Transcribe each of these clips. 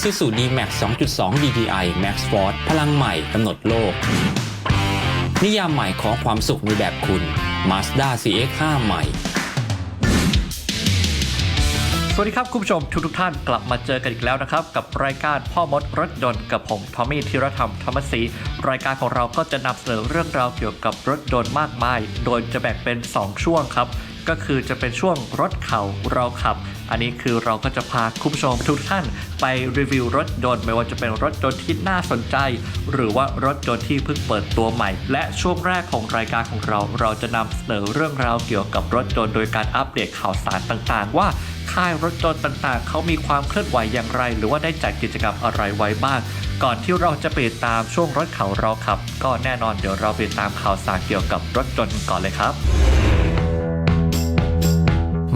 Isuzu D-Max 2.2 DDI Max Force พลังใหม่กำหนดโลก นิยามใหม่ของความสุขในแบบคุณ Mazda CX-5 ใหม่ สวัสดีครับคุณผู้ชมทุกทุกท่านกลับมาเจอกันอีกแล้วนะครับ กับรายการพ่อมดรถยนต์กับผมทอมมี่ธีรธรรมธรรมศรีรายการของเราก็จะนำเสนอเรื่องราวเกี่ยวกับรถยนต์มากมาย โดยจะแบ่งเป็น 2 ช่วงครับก็คือจะเป็นช่วงรถเขาเราขับ อันนี้คือเราก็จะพาคุณผู้ชมทุกท่านไปรีวิวรถยนต์ไม่ว่าจะเป็นรถยนต์ที่น่าสนใจ หรือว่ารถยนต์ที่เพิ่งเปิดตัวใหม่ และช่วงแรกของรายการของเรา เราจะนำเสนอเรื่องราวเกี่ยวกับรถยนต์โดยการอัปเดตข่าวสารต่างๆ ว่าค่ายรถยนต์ต่างๆ เขามีความเคลื่อนไหวอย่างไร หรือว่าได้จัดกิจกรรมอะไรไว้บ้าง ก่อนที่เราจะไปตามช่วงรถเขาเราขับ ก็แน่นอนเดี๋ยวเราไปตามข่าวสารเกี่ยวกับรถยนต์ก่อนเลยครับ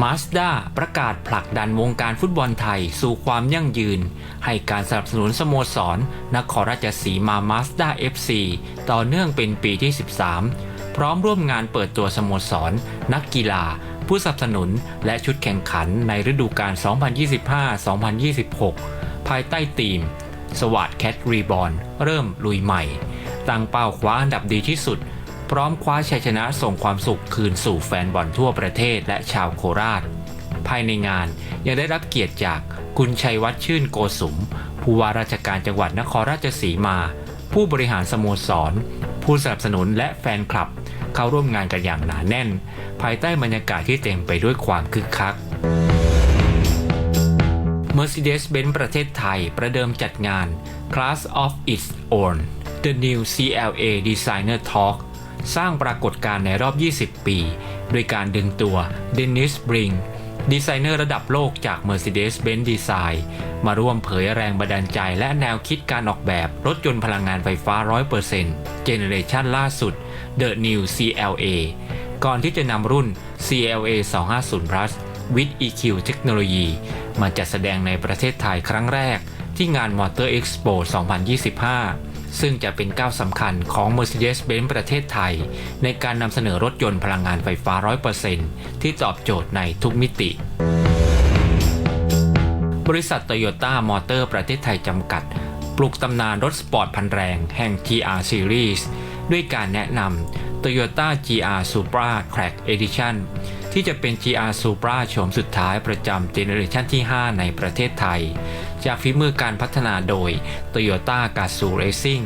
Mazda ประกาศผลักดันวงการฟุตบอลไทยสู่ความยั่งยืน ให้การสนับสนุนสโมสร นครราชสีมา Mazda FC ต่อเนื่องเป็นปีที่ 13 พร้อมร่วมงานเปิดตัวสโมสร นักกีฬา ผู้สนับสนุน และชุดแข่งขันในฤดูกาล 2025-2026 ภายใต้ธีม สวัสดแคทรีบอลเริ่มลุยใหม่ ตั้งเป้าคว้าอันดับดีที่สุด พร้อมคว้าชัยชนะส่งความสุขคืนสู่แฟนบอลทั่วประเทศและชาวโคราช ภายในงานยังได้รับเกียรติจากคุณชัยวัฒน์ชื่นโกสุม ผู้ว่าราชการจังหวัดนครราชสีมา ผู้บริหารสโมสร ผู้สนับสนุนและแฟนคลับ เข้าร่วมงานกันอย่างหนาแน่น ภายใต้บรรยากาศที่เต็มไปด้วยความคึกคัก Mercedes-Benz ประเทศไทยประเดิมจัดงาน Class of its own The New CLA Designer Talk สร้างปรากฏการณ์ในรอบ 20 ปีด้วยการดึงตัวเดนิสบริงดีไซเนอร์ระดับโลกจาก Mercedes-Benz Design มาร่วมเผยแรงบันดาลใจและแนวคิดการออกแบบรถยนต์พลังงานไฟฟ้า 100%เจเนเรชันล่าสุด The New CLA ก่อนที่จะนำรุ่น CLA 250 plus with EQ เทคโนโลยีมาจัดแสดงในประเทศไทยครั้งแรกที่งาน Motor Expo 2025 ซึ่งจะเป็นก้าวสำคัญของ Mercedes-Benz ประเทศไทย ในการนำเสนอรถยนต์พลังงานไฟฟ้า 100%ที่ตอบโจทย์ในทุกมิติ บริษัทโตโยต้ามอเตอร์ประเทศไทยจำกัด ปลุกตำนานรถสปอร์ตพันแรงแห่ง GR Series ด้วยการแนะนำ Toyota GR Supra Track Edition ที่จะเป็น GR Supra โฉมสุดท้ายประจำเจเนอเรชันที่ 5 ในประเทศไทย จากฝีมือการพัฒนาโดย Toyota Gazoo Racing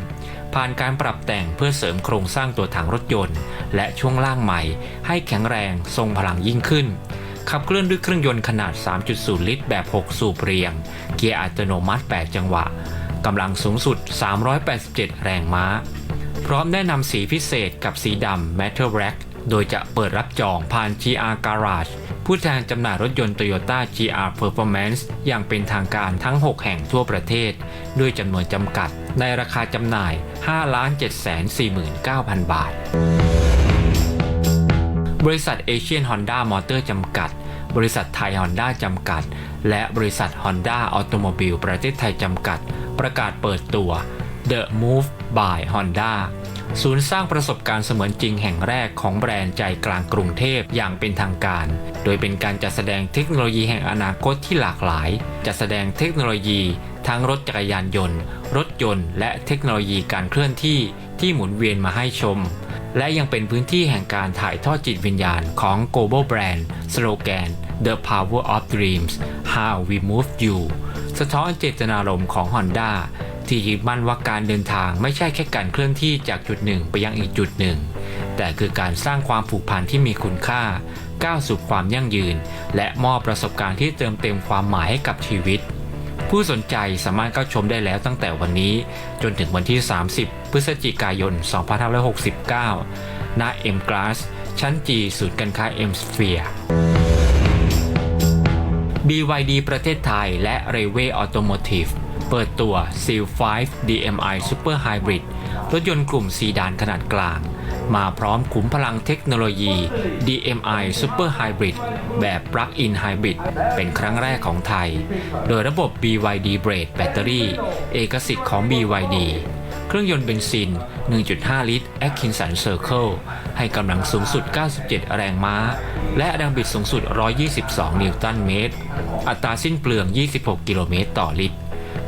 ผ่านการปรับแต่งเพื่อเสริมโครงสร้างตัวถังรถยนต์ และช่วงล่างใหม่ ให้แข็งแรงทรงพลังยิ่งขึ้น ขับเคลื่อนด้วยเครื่องยนต์ขนาด 3.0 ลิตรแบบ 6 สูบเรียง เกียร์อัตโนมัติ 8 จังหวะ กำลังสูงสุด 387 แรงม้า พร้อมแนะนำสีพิเศษกับสีดำ Metal Black โดยจะเปิดรับจองผ่าน GR Garage ผู้แทนจำหน่ายรถยนต์ Toyota GR Performance อย่างเป็นทางการทั้ง 6 แห่งทั่วประเทศ ด้วยจำนวนจำกัด ในราคาจำหน่าย 5,749,000 บาท บริษัทเอเชียนฮอนด้ามอเตอร์จำกัด บริษัทไทยฮอนด้าจำกัด และบริษัทฮอนด้าออโตโมบิลประเทศไทยจำกัด ประกาศเปิดตัว The Move by Honda ศูนย์สร้างประสบการณ์เสมือนจริงแห่งแรกของแบรนด์ใจกลางกรุงเทพอย่างเป็นทางการ โดยเป็นการจัดแสดงเทคโนโลยีแห่งอนาคตที่หลากหลาย จัดแสดงเทคโนโลยี ทั้งรถจักรยานยนต์ รถยนต์ และเทคโนโลยีการเคลื่อนที่ที่หมุนเวียนมาให้ชม และยังเป็นพื้นที่แห่งการถ่ายทอดจิตวิญญาณของ Global Brand สโลแกน The Power of Dreams How We Move You สะท้อนเจตนารมณ์ของ Honda ที่ยึดมั่นว่าการเดินทางไม่ใช่แค่การเคลื่อนที่จากจุดหนึ่งไปยังอีกจุดหนึ่ง แต่คือการสร้างความผูกพันที่มีคุณค่า ก้าวสู่ความยั่งยืน และมอบประสบการณ์ที่เติมเต็มความหมายให้กับชีวิต ผู้สนใจสามารถเข้าชมได้แล้วตั้งแต่วันนี้ จนถึงวันที่ 30 พฤศจิกายน 2569 ณ M Glass ชั้น G ศูนย์การค้า M Sphere BYD ประเทศไทยและ r a y w a y Automotive เปิดตัว Seal 5 DMI Super Hybrid รถยนต์กลุ่มซีดานขนาดกลาง มาพร้อมขุมพลังเทคโนโลยี DMI Super Hybrid แบบ Plug-in Hybrid เป็นครั้งแรกของไทย โดยระบบ BYD Blade แบตเตอรี่ เอกสิทธิ์ของ BYD เครื่องยนต์เบนซิน 1.5 ลิตร Atkinson Circle ให้กำลังสูงสุด 97 แรงม้า และแรงบิดสูงสุด 122 นิวตันเมตร อัตราสิ้นเปลือง 26 กิโลเมตรต่อลิตร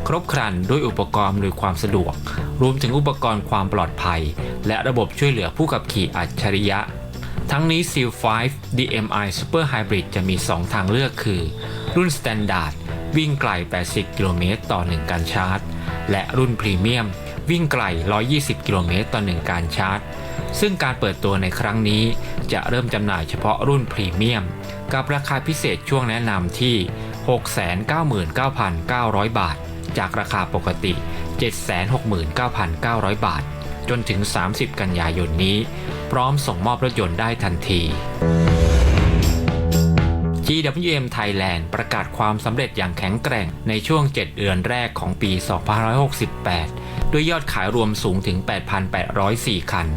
ครบครันด้วยอุปกรณ์อำนวยความสะดวก รวมถึงอุปกรณ์ความปลอดภัย และระบบช่วยเหลือผู้ขับขี่อัจฉริยะ ทั้งนี้ Seal 5 DMI Super Hybrid จะมี 2 ทางเลือกคือ รุ่น Standard วิ่งไกล 80 กิโลเมตรต่อ 1 การชาร์จ และรุ่นพรีเมียมวิ่งไกล 120 กิโลเมตรต่อ 1 การชาร์จ ซึ่งการเปิดตัวในครั้งนี้จะเริ่มจำหน่ายเฉพาะรุ่นพรีเมียม กับราคาพิเศษช่วงแนะนำที่ 699,900 บาท จากราคาปกติ 769,900 บาท จนถึง 30 กันยายนนี้ พร้อมส่งมอบรถยนต์ได้ทันที GWM Thailand ประกาศความสำเร็จอย่างแข็งแกร่งในช่วง 7 เดือนแรกของปี 2568 ด้วยยอดขายรวมสูงถึง 8,804 คัน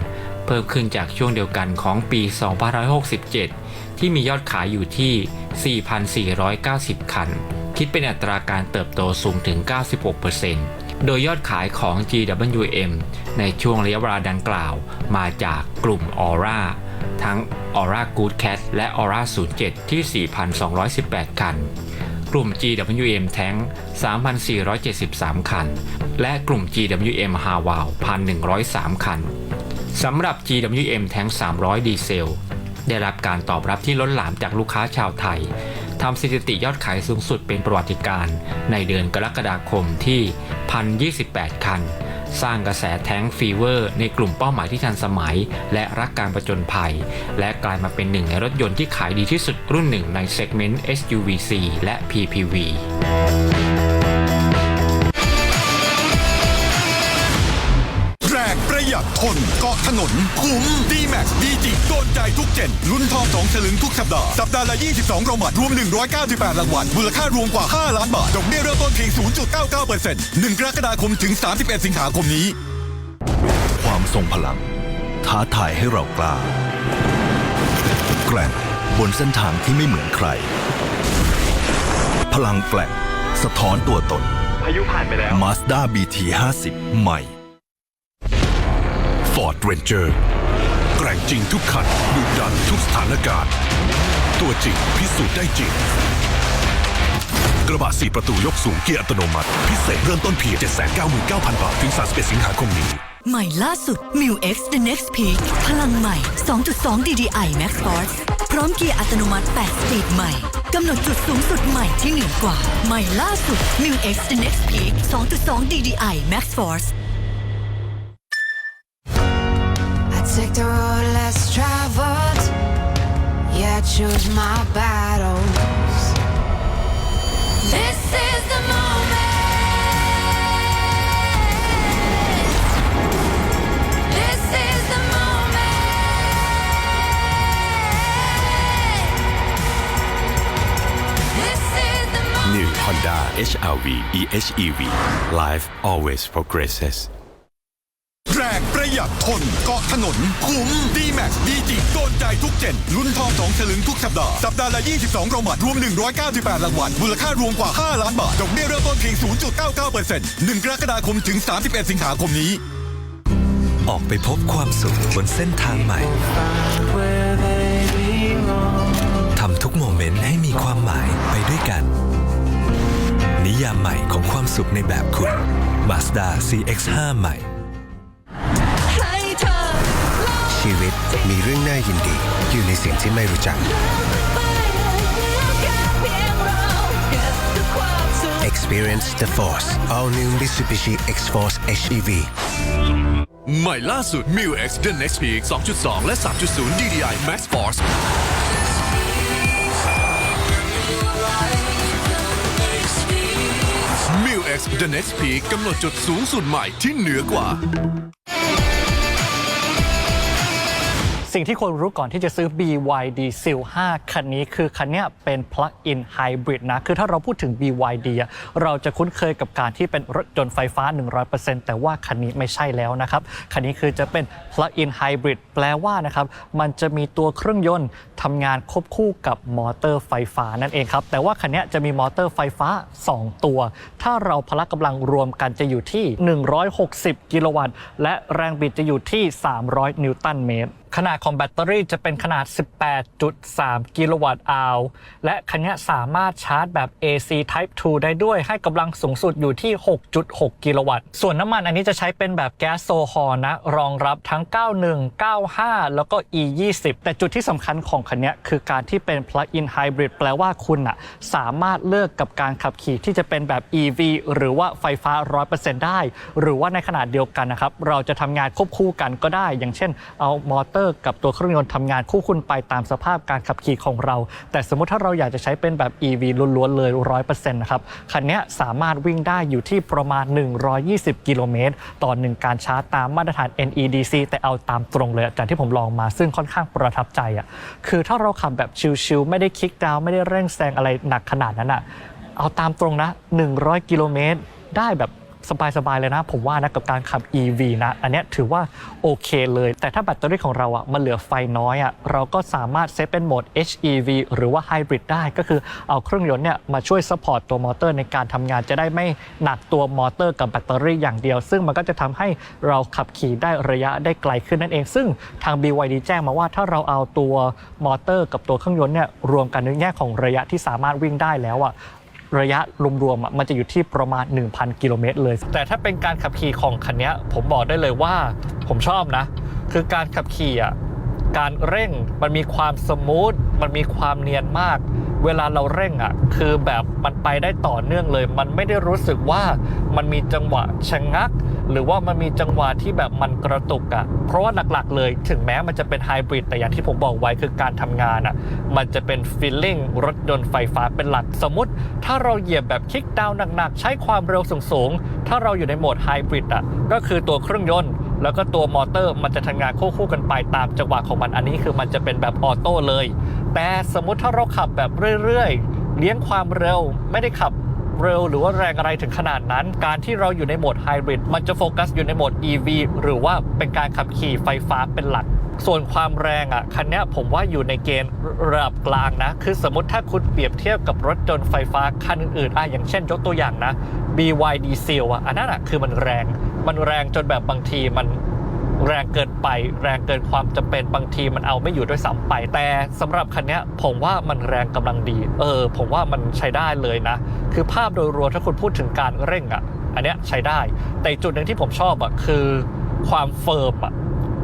เพิ่มขึ้นจากช่วงเดียวกันของปี 2567 ที่มียอดขายอยู่ที่ 4,490 คัน คิดเป็นอัตราการเติบโตสูงถึง 96%โดยยอดขายของ GWM ในช่วงระยะเวลาดังกล่าว มาจากกลุ่ม Aura ทั้ง Aura Good Cat และ Aura 07 ที่ 4,218 คัน กลุ่ม GWM Tank 3,473 คัน และกลุ่ม GWM h a w a l 1,103 คันสำหรับ GWM Tank 300 ดีเซล ได้รับการตอบรับที่ล้นหลามจากลูกค้าชาวไทย ทำสถิติยอดขายสูงสุดเป็นประวัติการณ์ในเดือนกรกฎาคมที่ 1,028 คัน สร้างกระแสแท้งฟีเวอร์ ในกลุ่มเป้าหมายที่ทันสมัย และรักการประจนภัย และกลายมาเป็นหนึ่งในรถยนต์ที่ขายดีที่สุดรุ่นหนึ่งในเซกเมนต์ SUVC และ PPV ทนเกาะถนนคุ้มดีแม็กดีจิโดนใจทุกเจนลุ้นทองสองฉลึงทุกสัปดาห์ สัปดาห์ละ 22รางวัลรวม 198 รางวัลมูลค่ารวมกว่า 5 ล้านบาทดอกเบี้ยเริ่มต้นเพียง 0.99% 1 กรกฎาคมถึง 31 สิงหาคมนี้ ความทรงพลัง ท้าทายให้เรากล้าแกร่งบนเส้นทางที่ไม่เหมือนใคร พลังแกร่งสะท้อนตัวตน พายุผ่านไปแล้ว Mazda BT 50ใหม่ Ford Ranger แกร่งจริงทุกคันดุดันทุกสถานการณ์ ตัวจริงพิสูจน์ได้จริง กระบะ4ประตูยกสูงเกียร์อัตโนมัติ พิเศษเริ่มต้นเพียง799,000 บาท ถึง 31 สิงหาคมนี้ ใหม่ล่าสุด m u X The Next Peak พลังใหม่ 2.2 DDI Max Force พร้อมเกียร์อัตโนมัติ 8 สปีดใหม่กำหนดจุดสูงสุดใหม่ที่เหนือกว่า ใหม่ล่าสุด m u X The Next Peak 2.2 DDI Max Force like the road less traveled. Yeah, choose my battles. This is the moment. New Honda HRV e Life always progresses. ประหยัดทนเกาะถนน คุ้มดีแม็กดีจิโดนใจทุกเจนลุ้นทองสองฉลึงทุกสัปดาห์ สัปดาห์ละ 22รางวัลรวม 198 รางวัลมูลค่ารวมกว่า 5 ล้านบาทดอกเบี้ยเริ่มต้นเพียง 0.99% 1กรกฎาคมถึง 31 สิงหาคมนี้ ออกไปพบความสุขบนเส้นทางใหม่ทำทุกโมเมนต์ให้มีความหมายไปด้วยกัน นิยามใหม่ของความสุขในแบบคุณ Mazda CX-5 ใหม่ ชีวิตมีเรื่องน่ายินดี อยู่ในสิ่งที่ไม่รู้จัก Experience the Force All New Mitsubishi X-Force HEV ใหม่ล่าสุด m u X The Next Peak 2.2 และ 3.0 DDI Max Force m u X The Next Peak กำหนดจุดสูงสุดใหม่ที่เหนือกว่า สิ่งที่ควรรู้ก่อนที่จะซื้อ BYD Seal 5 คันนี้คือคันนี้เป็น Plug-in Hybrid นะ คือถ้าเราพูดถึง BYD เราจะคุ้นเคยกับการที่เป็นรถยนต์ไฟฟ้า 100%แต่ว่าคันนี้ไม่ใช่แล้วนะครับ คันนี้คือจะเป็น Plug-in Hybrid แปลว่านะครับ มันจะมีตัวเครื่องยนต์ทำงานควบคู่กับมอเตอร์ไฟฟ้านั่นเองครับ แต่ว่าคันนี้จะมีมอเตอร์ไฟฟ้า 2 ตัว ถ้าเราพละกำลังรวมกันจะอยู่ที่ 160 กิโลวัตต์ และแรงบิดจะอยู่ที่ 300 นิวตันเมตร ขนาดของแบตเตอรี่จะเป็นขนาด 18.3 กิโลวัตต์อาวและคันนี้สามารถชาร์จแบบ AC Type 2 ได้ด้วยให้กำลังสูงสุดอยู่ที่ 6.6 กิโลวัตต์ ส่วนน้ำมันอันนี้จะใช้เป็นแบบแก๊สโซฮอลนะ รองรับทั้ง 91 95 แล้วก็ E 20 แต่จุดที่สำคัญของคันนี้คือการที่เป็น Plug-in Hybrid แปลว่าคุณอะสามารถเลือกกับการขับขี่ที่จะเป็นแบบ EV หรือว่าไฟฟ้า 100%ได้ หรือว่าในขนาดเดียวกันนะครับ เราจะทำงานควบคู่กันก็ได้ อย่างเช่นเอามอเตอร์กับตัวเครื่องยนต์ทำงานคู่คุณไปตามสภาพการขับขี่ของเรา แต่สมมติถ้าเราอยากจะใช้เป็นแบบ EV ล้วนๆเลย 100%นะครับ คันนี้สามารถวิ่งได้อยู่ที่ประมาณ 120 กิโลเมตร ต่อหนึ่งการชาร์จตามมาตรฐาน NEDC แต่เอาตามตรงเลยจากที่ผมลองมาซึ่งค่อนข้างประทับใจอะคือถ้าเราขับแบบชิลๆไม่ได้คิกดาวไม่ได้เร่งแซงอะไรหนักขนาดนั้นอะเอาตามตรงนะ 100 กิโลเมตรได้แบบ สบาย ๆ เลยนะ ผมว่านะกับการขับ EV นะ อันเนี้ยถือว่าโอเคเลย แต่ถ้าแบตเตอรี่ของเราอะมันเหลือไฟน้อยอะเราก็สามารถเซตเป็นโหมด HEV หรือว่า Hybrid ได้ก็คือเอาเครื่องยนต์เนี่ยมาช่วยซัพพอร์ตตัวมอเตอร์ในการทำงานจะได้ไม่หนักตัวมอเตอร์กับแบตเตอรี่อย่างเดียว ซึ่งมันก็จะทำให้เราขับขี่ได้ระยะได้ไกลขึ้นนั่นเอง ซึ่งทาง BYD แจ้งมาว่าถ้าเราเอาตัวมอเตอร์กับตัวเครื่องยนต์เนี่ยรวมกันในแง่ของระยะที่สามารถวิ่งได้แล้วอะ ระยะรวมๆมันจะอยู่ที่ประมาณ 1,000 กิโลเมตรเลย แต่ถ้าเป็นการขับขี่ของคันนี้ผมบอกได้เลยว่าผมชอบนะ คือการขับขี่อะการเร่งมันมีความสมูทมันมีความเนียนมาก เวลาเราเร่งอะคือแบบมันไปได้ต่อเนื่องเลย มันไม่ได้รู้สึกว่ามันมีจังหวะชะงัก หรือว่ามันมีจังหวะที่แบบมันกระตุกอะ เพราะว่าหลักๆเลยถึงแม้มันจะเป็นไฮบริดแต่อย่างที่ผมบอกไว้คือการทำงานอะ มันจะเป็นฟีลลิ่งรถยนต์ไฟฟ้าเป็นหลักสมมติ ถ้าเราเหยียบแบบคลิกดาวน์หนักๆ ใช้ความเร็วสูงๆ ถ้าเราอยู่ในโหมดไฮบริดอะก็คือตัวเครื่องยนต์แล้วก็ตัวมอเตอร์มันจะทำงานควบคู่กันไปตามจังหวะของมันอันนี้คือมันจะเป็นแบบออโต้เลย แต่สมมติถ้าเราขับแบบเรื่อยๆ เลี้ยงความเร็วไม่ได้ขับ เร็วหรือว่าแรงอะไรถึงขนาดนั้น การที่เราอยู่ในโหมดไฮบริดมันจะโฟกัสอยู่ในโหมด EV หรือว่าเป็นการขับขี่ไฟฟ้าเป็นหลักส่วนความแรงอะคันนี้ผมว่าอยู่ในเกณฑ์ระดับกลางนะ คือสมมติถ้าคุณเปรียบเทียบกับรถยนต์ไฟฟ้าคันอื่นๆอะอย่างเช่นยกตัวอย่างนะ BYD Seal อะอันนั้นอะคือมันแรง มันแรงจนแบบบางทีมัน แรงเกินไป แรงเกินความจำเป็นบางทีมันเอาไม่อยู่ด้วยซ้ำไป แต่สำหรับคันนี้ผมว่ามันแรงกำลังดี เออ ผมว่ามันใช้ได้เลยนะ คือภาพโดยรวมถ้าคุณพูดถึงการเร่งอะ อันเนี้ยใช้ได้ แต่จุดหนึ่งที่ผมชอบอะคือความเฟิร์มอะ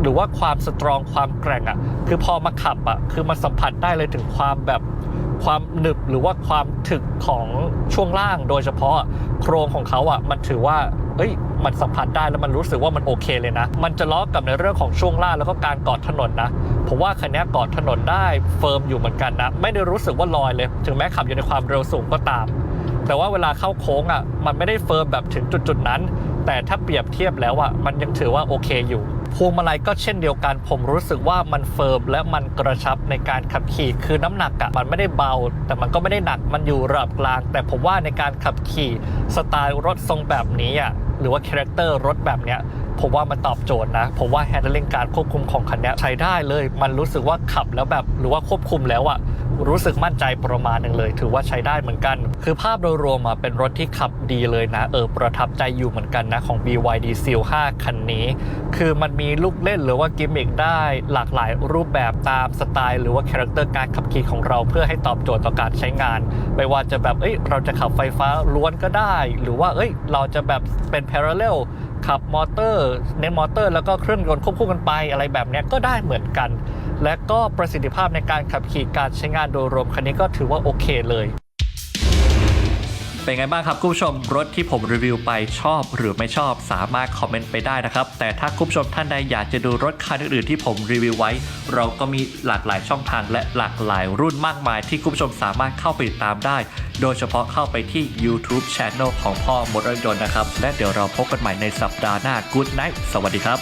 หรือว่าความสตรองความแกร่งอะ คือพอมาขับอะ คือมันสัมผัสได้เลยถึงความแบบความหนึบหรือว่าความถึกของช่วงล่างโดยเฉพาะโครงของเขาอะมันถือว่า เอ้ย มันสัมผัสได้แล้วมันรู้สึกว่ามันโอเคเลยนะ มันจะล้อกับในเรื่องของช่วงล่างแล้วก็การกอดถนนนะผมว่าคันนี้กอดถนนได้เฟิร์มอยู่เหมือนกันนะ ไม่ได้รู้สึกว่าลอยเลย ถึงแม้ขับอยู่ในความเร็วสูงก็ตาม แต่ว่าเวลาเข้าโค้งอะมันไม่ได้เฟิร์มแบบถึงจุดๆนั้น แต่ถ้าเปรียบเทียบแล้วอะมันยังถือว่าโอเคอยู่ พวงมาลัยก็เช่นเดียวกัน ผมรู้สึกว่ามันเฟิร์มและมันกระชับในการขับขี่คือน้ำหนักอะมันไม่ได้เบา แต่มันก็ไม่ได้หนักมันอยู่ระดับกลาง แต่ผมว่าในการขับขี่สไตล์รถทรงแบบนี้อะหรือว่าคาแรคเตอร์รถแบบเนี้ยผมว่ามันตอบโจทย์นะ ผมว่า handling การควบคุมของคันนี้ใช้ได้เลย มันรู้สึกว่าขับแล้วแบบ หรือว่าควบคุมแล้วอะ รู้สึกมั่นใจประมาณหนึ่งเลย ถือว่าใช้ได้เหมือนกัน คือภาพโดยรวมอะเป็นรถที่ขับดีเลยนะ เออประทับใจอยู่เหมือนกันนะของ BYD Seal 5 คันนี้ คือมันมีลูกเล่นหรือว่ากิมมิคได้หลากหลายรูปแบบตามสไตล์ หรือว่าคาแรคเตอร์การขับขี่ของเราเพื่อให้ตอบโจทย์ต่อการใช้งาน ไม่ว่าจะแบบเอ้ยเราจะขับไฟฟ้าล้วนก็ได้ หรือว่าเอ้ยเราจะแบบเป็น parallel ขับมอเตอร์เน้นมอเตอร์ แล้วก็เครื่องยนต์ควบคู่กันไปอะไรแบบนี้ก็ได้เหมือนกัน และก็ประสิทธิภาพในการขับขี่การใช้งานโดยรวมคันนี้ก็ถือว่าโอเคเลย เป็นไงบ้างครับคุณผู้ชมรถที่ผมรีวิวไปชอบหรือไม่ชอบสามารถคอมเมนต์ไปได้นะครับ แต่ถ้าคุณผู้ชมท่านใดอยากจะดูรถคันอื่นๆที่ผมรีวิวไว้ เราก็มีหลากหลายช่องทางและหลากหลายรุ่นมากมาย ที่คุณผู้ชมสามารถเข้าไปติดตามได้ โดยเฉพาะเข้าไปที่ YouTube Channel ของพ่อมดรถยนต์นะครับและเดี๋ยวเราพบกันใหม่ในสัปดาห์หน้า Good Night สวัสดีครับ